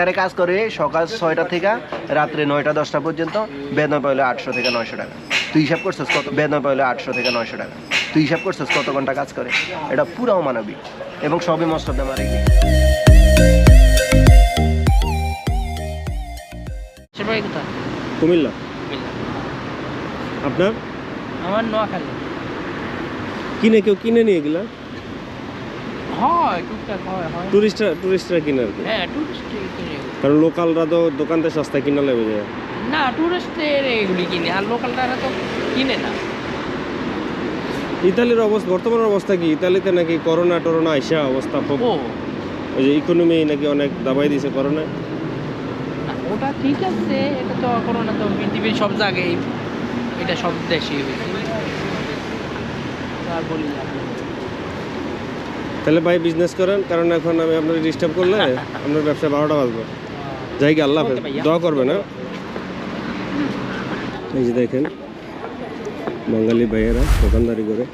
সেন্টারে কাজ করে সকাল ছয়টা থেকে রাত্রে নয়টা দশটা পর্যন্ত। বেতন পাইলে আটশো থেকে নয়শো টাকা। তুই হিসাব করছিস কত? বেতন পাইলে আটশো থেকে নয়শো টাকা। তুই হিসাব করছিস কত ঘণ্টা কাজ করে? এটা পুরো অমানবিক এবং সবই মস্তদে মারে কুমিল্লা। আপনার? আমার নোয়াখালী। কিনে কেউ কিনে নিয়ে গেলা? হয় টুকটাক হয় হয়। টুরিস্টরা টুরিস্টরা কিনে আর কি? হ্যাঁ টুরিস্ট কারণ লোকালরা তো দোকানতে সস্তায় কিনা লেগে যায় না টুরিস্টের এগুলি কিনে আর লোকালটারা তো কিনে না। ইতালির অবস্থা বর্তমান অবস্থা কি? ইতালিতে নাকি করোনা টরোনা আইসা অবস্থা খুব ওই যে ইকোনমি নাকি অনেক দাবাই দিয়েছে করোনা ওটা ঠিক আছে এটা তো করোনা তো পৃথিবীর সব জায়গায় এটা সব দেশেই হয়েছে। আর বলি। তাহলে ভাই বিজনেস করেন কারণ এখন আমি আপনাকে ডিস্টার্ব করলে আপনার ব্যবসা বারোটা বাজবে। যাই কি আল্লাহ হাফেজ। দোয়া করবেন না এই যে দেখেন বাঙালি ভাইয়েরা দোকানদারি করে।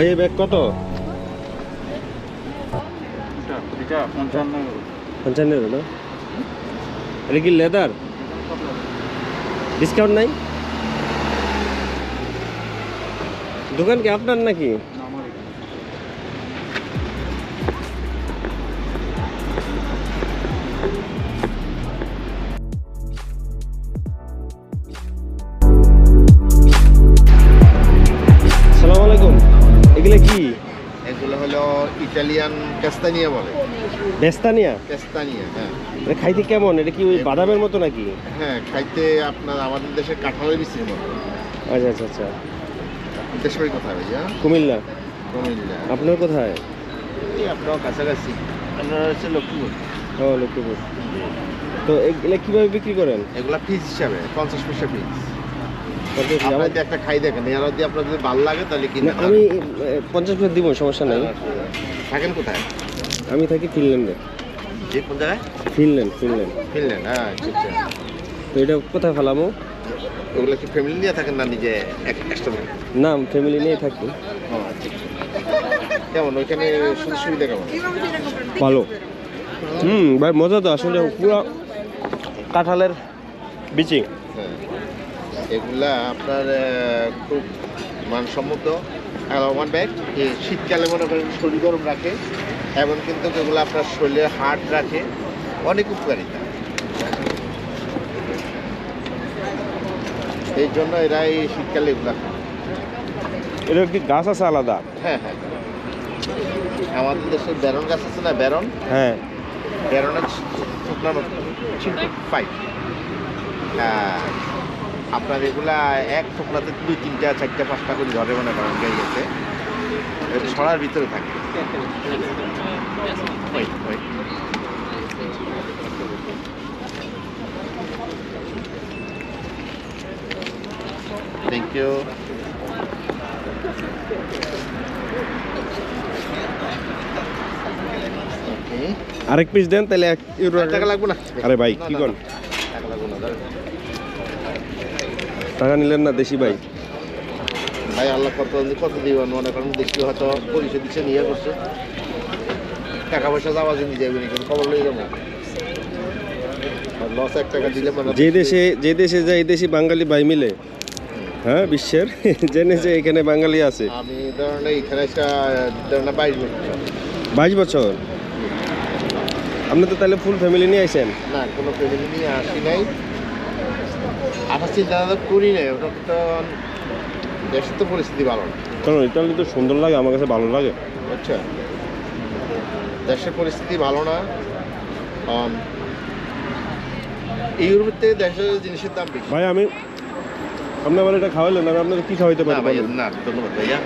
ভাই, এই ব্যাগ কত? পঞ্চান্ন না? এটা কি লেদার? ডিসকাউন্ট নাই? দোকান কি আপনার নাকি? ইটালিয়ান ক্যাস্তানিয়া বলে। বেস্তানিয়া ক্যাস্তানিয়া হ্যাঁ। এটা খাইতে কেমন? এটা কি ওই বাদামের মতো নাকি? হ্যাঁ খাইতে আপনার আমাদের দেশের কাঁঠালের বিচির মতো। আচ্ছা আচ্ছা আচ্ছা। দেশ বাড়ি কোথায় ভাইয়া? কুমিল্লা। কুমিল্লা। আপনার কোথায়? এই আপনার কাছাকাছি। আপনার হচ্ছে লক্ষ্মীপুর। ও লক্ষ্মীপুর। তো এগুলো কীভাবে বিক্রি করেন? এগুলো পিস হিসাবে পঞ্চাশ পয়সা পিস? আপনার একটা খাই দেখেন এর যদি আপনার যদি ভালো লাগে তাহলে না, কিনে আমি পঞ্চাশ পয়সা দিব সমস্যা নাই। থাকেন কোথায়? আমি থাকি ফিনল্যান্ডে। যে কোন জায়গায়? Finland Finland. ফিনল্যান্ড হ্যাঁ আচ্ছা আচ্ছা। তো এটা কোথায় ফেলামো ওগুলো কি ফ্যামিলি নিয়ে থাকেন না নিজে এক্সট্রা না ফ্যামিলি নিয়ে থাকি। আচ্ছা আচ্ছা। কেমন ওইখানে সুযোগ সুবিধা কেমন? ভালো। হুম ভাই মজা তো আসলে পুরো কাঁঠালের বিচি। হ্যাঁ। এগুলা আপনার খুব মানসম্মত। ওয়ান ব্যাগ শীতকালে মনে করেন শরীর গরম রাখে এবং কিন্তু এগুলো আপনার শরীরে হার্ট রাখে অনেক উপকারিতা। এই জন্য এরা এই শীতকালে এগুলা। এটা কি গাছ আছে আলাদা? হ্যাঁ হ্যাঁ। আমাদের দেশে ব্যারন গাছ আছে না ব্যারন হ্যাঁ। বেরোনের শুকনো ফাইভ হ্যাঁ। আপনার এগুলা এক শুকনাতে দুই তিনটা চারটা পাঁচটা করে ধরে মনে করেন গাই গেছে। ছড়ার ভিতরে থাকে। থ্যাংক ইউ আরেক পিস দেন তাহলে এক লাগবে না? আরে ভাই, কি না, কর? না, টাকা লাগবে না। টাকা নিলেন না দেশি ভাই? ভাই আল্লাহ কত কত দিবেন? মনে করেন দেখছি হয়তো পরিষদ দিচ্ছে নিয়ে করছে। টাকা পয়সা যাওয়া যদি যাবে কিন্তু খবর লই যাব। লস এক টাকা দিলে মানে যে দেশে যে দেশে যায় এই দেশি বাঙালি ভাই মিলে। হ্যাঁ বিশ্বের? জেনে যে এখানে বাঙালি আছে। আমি ধরেন এইখানে একটা ধরেন বাইশ বছর। বাইশ বছর? আপনি তো তাহলে ফুল ফ্যামিলি নিয়ে আসেন না কোনো ফ্যামিলি নিয়ে আসি নাই। আসার চিন্তা ভাবনা করি নাই ওটা তো দেশের তো পরিস্থিতি ভালো না। কারণ ইতালি তো সুন্দর লাগে আমার কাছে ভালো লাগে। বুঝছ দেশের পরিস্থিতি ভালো না ইউরোপের থেকে দেশের জিনিসের দাম বেশি। ভাই আমি আপনি আমার এটা খাওয়াইলেন আমি আপনাকে কি খাওয়াইতে না পারি ভাইয়া না ধন্যবাদ ভাইয়া।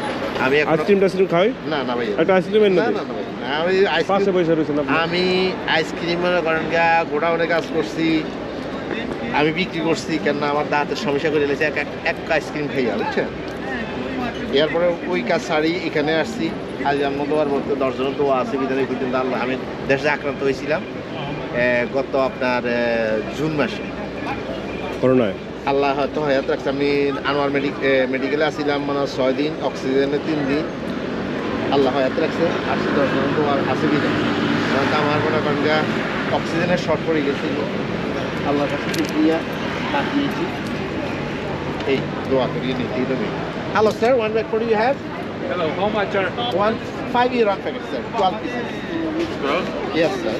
আমি আইসক্রিম টাইসক্রিম খাওয়াই না না একটা আইসক্রিম এনে না না ভাইয়া। না, আমি পাশে আইসক্রিম পয়সা রয়েছেন আপনি। আমি আইসক্রিম করেন গা গোডাউনে কাজ করছি। আমি বিক্রি করছি কেন আমার দাঁতের সমস্যা করে এলেছে এক এক- আইসক্রিম খাইয়া বুঝছেন এরপরে ওই কাজ ছাড়ি এখানে আসছি। আজ জন্মদোয়ার বলতে দশজনের দোয়া আছে বিধানে কিন্তু আল্লাহ আমি দেশে আক্রান্ত হয়েছিলাম গত আপনার জুন মাসে। করোনায়? আল্লাহ হয়তো হয়াত রাখছে আমি আনোয়ার মেডিক মেডিকেলে আসছিলাম মানে ছয় দিন অক্সিজেনে তিন দিন। আল্লাহ হয়াত রাখছে আসছি দশজনের দোয়া আছে বিধানে। তো আমার মনে করেন অক্সিজেনের শর্ট পড়ে গেছিল। আল্লাহর কাছে শুক্রিয়া কাটিয়েছি এই দোয়া করিয়ে নিতেই হবে hello sir one bag for you have Hello, how much are One five year round packet, sir. Twelve pieces. twelve? Yes, sir.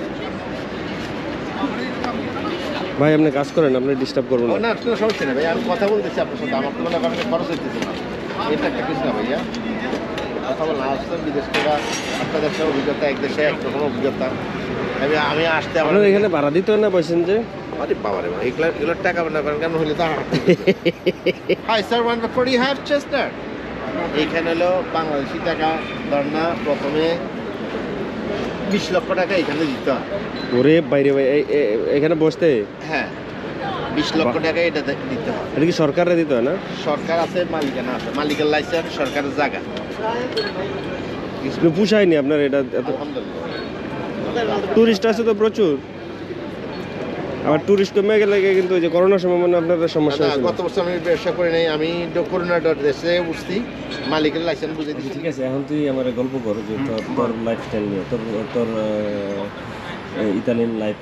ভাই আপনি কাজ করেন আপনি ডিস্টার্ব করব ও না না কোনো সমস্যা নেই ভাই আমি কথা বলতেছি আপনার সাথে আমার তো মনে করেন খরচ হইতেছে না এটা একটা কিছু না ভাইয়া কথা বল আসছেন বিদেশ থেকে একটা দেশের অভিজ্ঞতা এক দেশে এক রকম অভিজ্ঞতা আমি আমি আসতে আমার আপনার এখানে ভাড়া দিতে হয় না বলছেন যে আরে বাবা রে এগুলো এগুলোর টাকা মনে করেন কেন হইলে তো hi sir one four you have chester এইখানে হলো বাংলাদেশি টাকা ধর না প্রথমে বিশ লক্ষ টাকা এখানে দিতে হয়। ওরে বাইরে ভাই এখানে বসতে? হ্যাঁ বিশ লক্ষ টাকা এটা দিতে হয়। এটা কি সরকারে দিতে হয় না? সরকার আছে মালিকানা আছে। মালিকের লাইসেন্স সরকারের জায়গা। পুষায়নি আপনার এটা? এত আলহামদুলিল্লাহ। টুরিস্ট আছে তো প্রচুর? আবার টুরিস্ট কমে গেলে কিন্তু ওই যে করোনার সময় মনে আপনাদের সমস্যা না, গত বছর আমি ব্যবসা করে নাই আমি করোনা ডট দেশে উঠছি মালিকের লাইসেন্স বুঝে দিচ্ছি ঠিক আছে এখন তুই আমার গল্প কর যে তোর তোর লাইফস্টাইল নিয়ে তোর তোর ইতালিয়ান লাইফ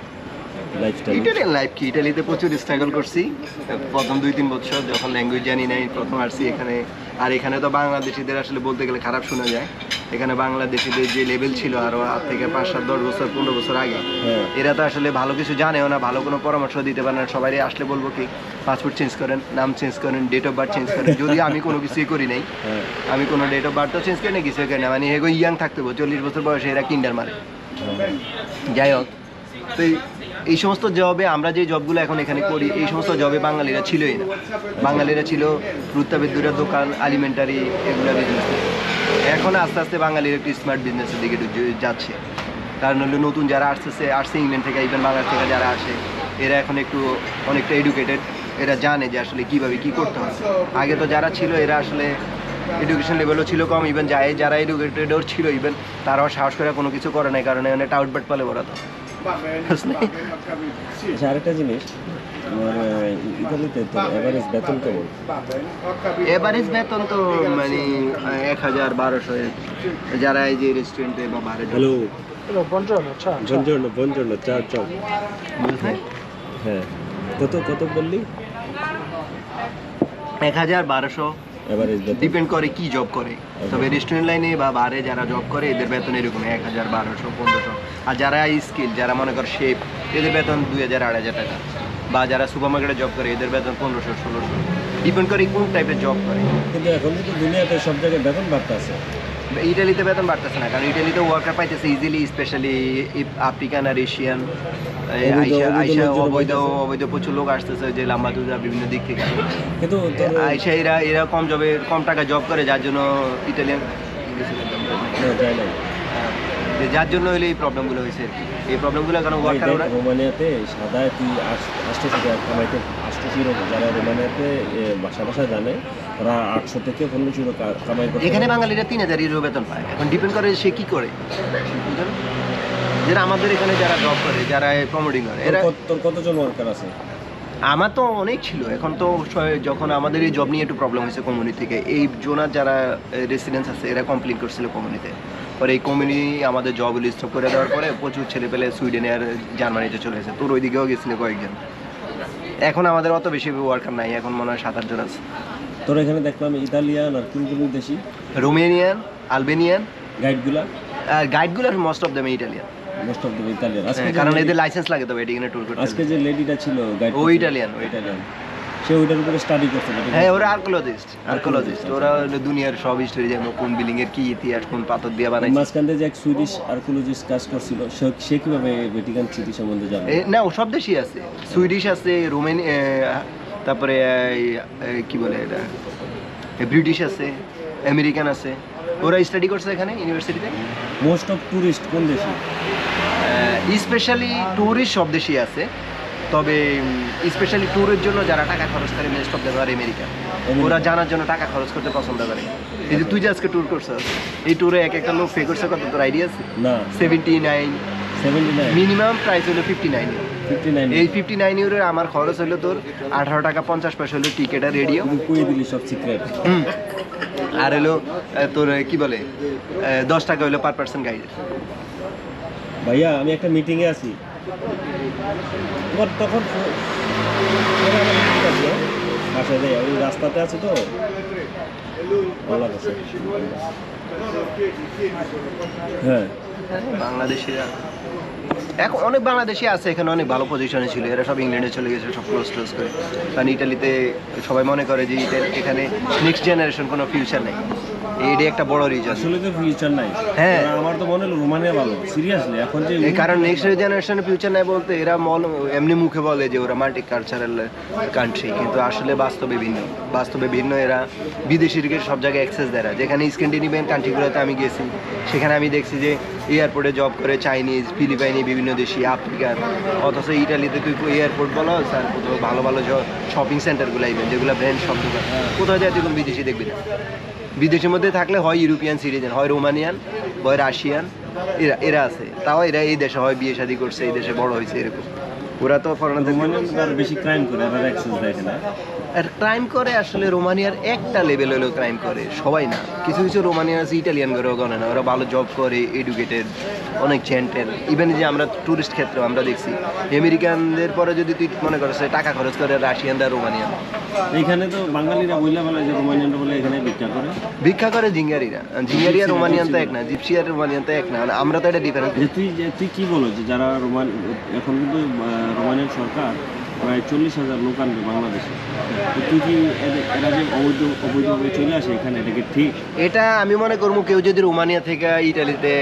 ইটালিয়ান লাইফ কি? ইটালিতে প্রচুর স্ট্রাগল করছি। প্রথম দুই তিন বছর যখন ল্যাঙ্গুয়েজ জানি নাই প্রথম আসছি এখানে। আর এখানে তো বাংলাদেশিদের আসলে বলতে গেলে খারাপ শোনা যায়। এখানে বাংলাদেশিদের যে লেভেল ছিল আরও আজ থেকে পাঁচ সাত দশ বছর পনেরো বছর আগে হ্যাঁ। এরা তো আসলে ভালো কিছু জানেও না ভালো কোনো পরামর্শ দিতে পারে না। সবাই আসলে বলব কি পাসপোর্ট চেঞ্জ করেন নাম চেঞ্জ করেন ডেট অফ বার্থ চেঞ্জ করেন। যদি আমি কোনো কিছুই করি নাই হ্যাঁ। আমি কোনো ডেট অফ বার্থও চেঞ্জ করি না কিছু করি না মানে এগো ইয়াং থাকতে হবে। চল্লিশ বছর বয়সে এরা কিন্ডার মারে। যাই হোক তো এই- সমস্ত জবে আমরা যে জবগুলো এখন এখানে করি, এই সমস্ত জবে বাঙালিরা ছিলই না। বাঙালিরা ছিল রুত্তাবিদ্যুরের দোকান আলিমেন্টারি এগুলো বিজনেস এখন আস্তে আস্তে বাঙালির একটু স্মার্ট বিজনেসের দিকে যাচ্ছে। কারণ হলো নতুন যারা আসতেছে, আসছে ইংল্যান্ড থেকে ইভেন বাংলাদেশ থেকে যারা আসে, এরা এখন একটু অনেকটা এডুকেটেড এরা জানে যে আসলে কীভাবে কী করতে হয়। আগে তো যারা ছিল, এরা আসলে এডুকেশন লেভেলও ছিল কম ইভেন যাই যারা এডুকেটেডও ছিল ইভেন তারাও সাহস করে কোনো কিছু করে নাই, কারণ এখানে টাউট বাট পালে বলা তো আচ্ছা আরেকটা জিনিস ইতালিতে তোর এভারেজ বেতন কেমন? এভারেজ বেতন তো মানে এক হাজার বারোশো যারা এই যে রেস্টুরেন্টে বা বারে হ্যালো পঞ্চান্ন বঞ্জন্য বঞ্জন্য চা চপ হ্যাঁ। কত কত বললি? এক হাজার বারোশো। এভারেজ বেতন। ডিপেন্ড করে কি জব করে। তবে রেস্টুরেন্ট লাইনে বা বারে যারা জব করে এদের বেতন এরকম এক হাজার বারোশো পনেরোশো। আর যারা স্কিল যারা মনে কর শেপ এদের বেতন দুই হাজার আড়াই হাজার টাকা। বা যারা সুপার মার্কেটে জব করে এদের বেতন পনেরোশো ষোলোশো। ডিপেন্ড করে কোন টাইপের জব করে। কিন্তু এখন কিন্তু দুনিয়াতে সব জায়গায় বেতন বাড়তে আছে ইটালিতে বেতন বাড়তেছে না কারণ ইটালিতে ওয়ার্কার পাইতেছে ইজিলি স্পেশালি আফ্রিকান আর এশিয়ান অবৈধ- আইসা অবৈধ আইসা অবৈধ অবৈধ প্রচুর লোক আসতেছে যে লাম্বাদুজা বিভিন্ন দিক থেকে। কিন্তু আইসা এরা এরা কম জবে কম টাকা জব করে যার জন্য ইটালিয়ান যে যার জন্য হলে এই প্রবলেমগুলো হয়েছে এই প্রবলেমগুলো কারণ ওয়ার্কার ওরা রোমানিয়াতে সাদা তুই কামাইতে যারা রোমানিয়াতে বাসা বাসা জানে তারা আটশো থেকে পনেরো চিরো কামাই করতে এখানে বাঙালিরা তিন হাজার ইউরো বেতন পায়। এখন ডিপেন্ড করে সে কি করে? যারা আমাদের এখানে যারা জব করে যারা প্রমোটিং করে এরা তোর কতজন ওয়ার্কার আছে? আমার তো অনেক ছিল। এখন তো যখন আমাদের এই জব নিয়ে একটু প্রবলেম হয়েছে কমিউনিটি থেকে এই জোনার যারা রেসিডেন্স আছে এরা কমপ্লেন করছিল কমিউনিতে পরে এই কমিউনিটি আমাদের জব স্টপ করে দেওয়ার পরে প্রচুর ছেলে পেলে সুইডেনে আর জার্মানিতে চলে গেছে তোর ওইদিকেও গেছিল কয়েকজন। এখন আমাদের অত বেশি ওয়ার্কার নাই এখন মনে হয় সাত আটজন আছে। তোর এখানে দেখলাম ইতালিয়ান আর কোন কোন দেশি? রোমেনিয়ান আলবেনিয়ান গাইডগুলা আর গাইডগুলো most of them Italian most of the Italian আজকে কারণ এদের লাইসেন্স লাগে তবে এটি এখানে ট্যুর করতে। আজকে যে লেডিটা ছিল গাইড ও Italian, ও ইটালিয়ান সে ওইটার উপরে স্টাডি নাকি? হ্যাঁ ওরা আর্কোলজিস্ট আর্কোলজিস্ট ওরা দুনিয়ার সব হিস্টোরি যেমন কোন বিল্ডিং এর কি ইতিহাস কোন পাথর দিয়ে মাঝখান এক সুইডিশ আর্কোলজিস্ট কাজ করছিল সে- কীভাবে ভ্যাটিকান সিটি সম্বন্ধে জানে? না ও সব দেশই আছে। সুইডিশ আছে রোমেন তারপরে কি বলে এটা? ব্রিটিশ আছে আমেরিকান আছে। ওরা স্টাডি করছে এখানে ইউনিভার্সিটিতে মোস্ট অফ টুরিস্ট কোন দেশে? স্পেশালি ট্যুরিস্ট সব দেশই আছে। তবে স্পেশালি ট্যুরের জন্য যারা টাকা খরচ করে মেস্ট অফ দ্য আমেরিকা ওরা জানার জন্য টাকা খরচ করতে পছন্দ করে। এই যে তুই যে আজকে ট্যুর করছিস এই ট্যুরে এক একটা লোক পে করছে কত তোর আইডিয়া আছে? না। সেভেন্টি নাইন মিনিমাম প্রাইস হলো ফিফটি নাইন এই ফিফটি নাইন ইউরোর আমার খরচ হলো তোর আঠারো টাকা পঞ্চাশ পয়সা হলো টিকিট আর রেডিও দিলি সব সিক্রেট। আর হলো তোর কি বলে? দশ টাকা হলো পার পার্সন গাইড ভাইয়া, আমি একটা মিটিংয়ে আছি। তোমার তখন বাসায় যাই, আমি রাস্তাতে আছি তো। ভালো আছে। হ্যাঁ। বাংলাদেশিরা। এখন অনেক বাংলাদেশি আছে, এখানে অনেক ভালো পজিশনে ছিল। এরা সব ইংল্যান্ডে চলে গেছে, সব ক্লোজ ক্লোজ করে। কারণ ইটালিতে সবাই মনে করে যে এখানে নেক্সট জেনারেশন কোনো ফিউচার নেই। এইটাই একটা বড় রিজন আসলে তো ফিউচার নাই। হ্যাঁ। আমার তো মনে হলো রোমানিয়া ভালো। সিরিয়াসলি এখন যে এই কারণ নেক্সট জেনারেশনের ফিউচার নেই বলতে এরা মল এমনি মুখে বলে যে ওরা মাল্টি কালচারাল কান্ট্রি কিন্তু আসলে বাস্তবে ভিন্ন। বাস্তবে ভিন্ন এরা বিদেশিকে সব জায়গায় অ্যাক্সেস দেয়। যেখানে স্ক্যান্ডিনেভিয়ান কান্ট্রিগুলোতে আমি গেছি সেখানে আমি দেখছি যে এয়ারপোর্টে জব করে চাইনিজ ফিলিপাইনি বিভিন্ন দেশি আফ্রিকার অথচ ইটালিতে তুই এয়ারপোর্ট বলো স্যার কোথাও ভালো ভালো শপিং সেন্টারগুলো আইবেন যেগুলো ব্র্যান্ড সব দোকান কোথাও যায় তুই কোনো বিদেশি দেখবি না। বিদেশের মধ্যে থাকলে হয় ইউরোপিয়ান সিটিজেন, হয় রোমানিয়ান, হয় রাশিয়ান, এরা এরা আছে। তাও এরা এই দেশে হয় বিয়ে শাদী করছে, এই দেশে বড় হয়েছে, এরকম। ওরা তো ফরেনার বেশি ক্রাইম করে আর ক্রাইম করে আসলে রোমানিয়ার একটা লেভেল হলেও ক্রাইম করে সবাই না। কিছু কিছু রোমানিয়ান আছে ইটালিয়ান করেও গণে না। ওরা ভালো জব করে এডুকেটেড অনেক জেন্টেল ইভেন যে আমরা ট্যুরিস্ট ক্ষেত্রে আমরা দেখছি আমেরিকানদের পরে যদি তুই মনে করছ টাকা খরচ করে রাশিয়ানরা রোমানিয়ান। এখানে তো বাঙালিরা বললে বলে যে রোমানিয়ানরা বলে এখানে ভিক্ষা করে। ভিক্ষা করে জিঙ্গারিরা। জিঙ্গারি আর রোমানিয়ান তো এক না জিপসি আর রোমানিয়ান তো এক না। আমরা তো এটা ডিফারেন্স তুই যে তুই কি বলো যে যারা রোমান এখন কিন্তু রোমানিয়ান সরকার প্রায় চল্লিশ হাজার লোক আনবে বাংলাদেশে। চলে আসে এখানে ঠিক? এটা আমি মনে করব কেউ যদি রোমানিয়া থেকে ইটালিতে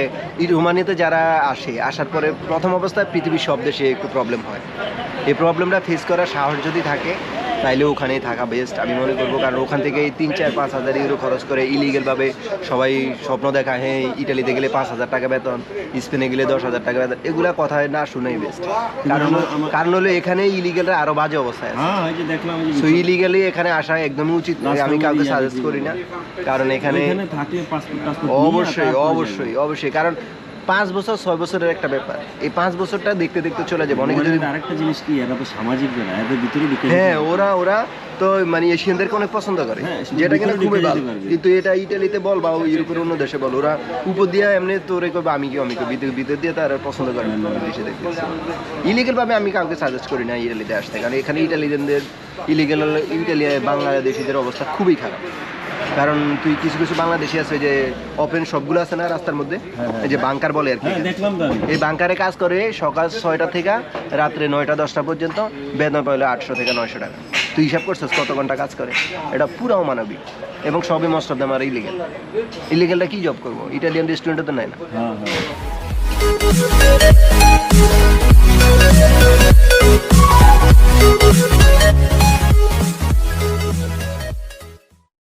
রোমানিয়াতে যারা আসে, আসার পরে প্রথম অবস্থায় পৃথিবীর সব দেশে একটু প্রবলেম হয়। এই প্রবলেমটা ফেস করার সাহস যদি থাকে তাইলে ওখানেই থাকা বেস্ট আমি মনে করব কারণ ওখান থেকে তিন চার পাঁচ হাজার ইউরো খরচ করে ইলিগেলভাবে সবাই স্বপ্ন দেখা হ্যাঁ ইটালিতে গেলে পাঁচ হাজার টাকা বেতন স্পেনে গেলে দশ হাজার টাকা বেতন এগুলা কথায় না শুনেই বেস্ট কারণ কারণ হলো এখানে ইলিগেলরা আরও বাজে অবস্থায় আছে। হ্যাঁ সো ইলিগালি এখানে আসা একদমই উচিত নয়। আমি কাউকে সাজেস্ট করি না। কারণ এখানে অবশ্যই অবশ্যই অবশ্যই। কারণ পাঁচ বছর ছয় বছরের একটা ব্যাপার। এই পাঁচ বছরটা দেখতে দেখতে চলে যাবে। অনেকে যদি আরেকটা জিনিস কি এরা তো সামাজিক এদের ভিতরে হ্যাঁ ওরা ওরা তো মানে এশিয়ানদেরকে অনেক পছন্দ করে। হ্যাঁ, যেটা কিনা খুবই ভালো। কিন্তু এটা ইটালিতে বল বা ওই ইউরোপের অন্য দেশে বল ওরা উপর দিয়ে এমনি তোরে করবে আমি কি আমি কি ভিতর ভিতর দিয়ে তারা পছন্দ করে না দেশে দেখতে। ইলিগেল ভাবে আমি কাউকে সাজেস্ট করি না ইটালিতে আসতে কারণ এখানে ইটালিয়ানদের ইলিগেল ইটালি বাংলাদেশিদের অবস্থা খুবই খারাপ। কারণ তুই কিছু কিছু বাংলাদেশি আছে যে ওপেন সবগুলো আছে না রাস্তার মধ্যে? এই যে বাংকার বলে আর কি হ্যাঁ এই বাংকারে কাজ করে সকাল ছয়টা থেকে রাত্রে নয়টা দশটা পর্যন্ত বেতন পাইলে আটশো থেকে নয়শো টাকা। তুই হিসাব করছিস কত ঘণ্টা কাজ করে? এটা পুরো অমানবিক। এবং সবই মোস্ট অফ দ্যাম আর ইলিগেল ইলিগেলটা কি জব করব? ইটালিয়ান রেস্টুরেন্টে তো নাই না। হ্যাঁ হ্যাঁ।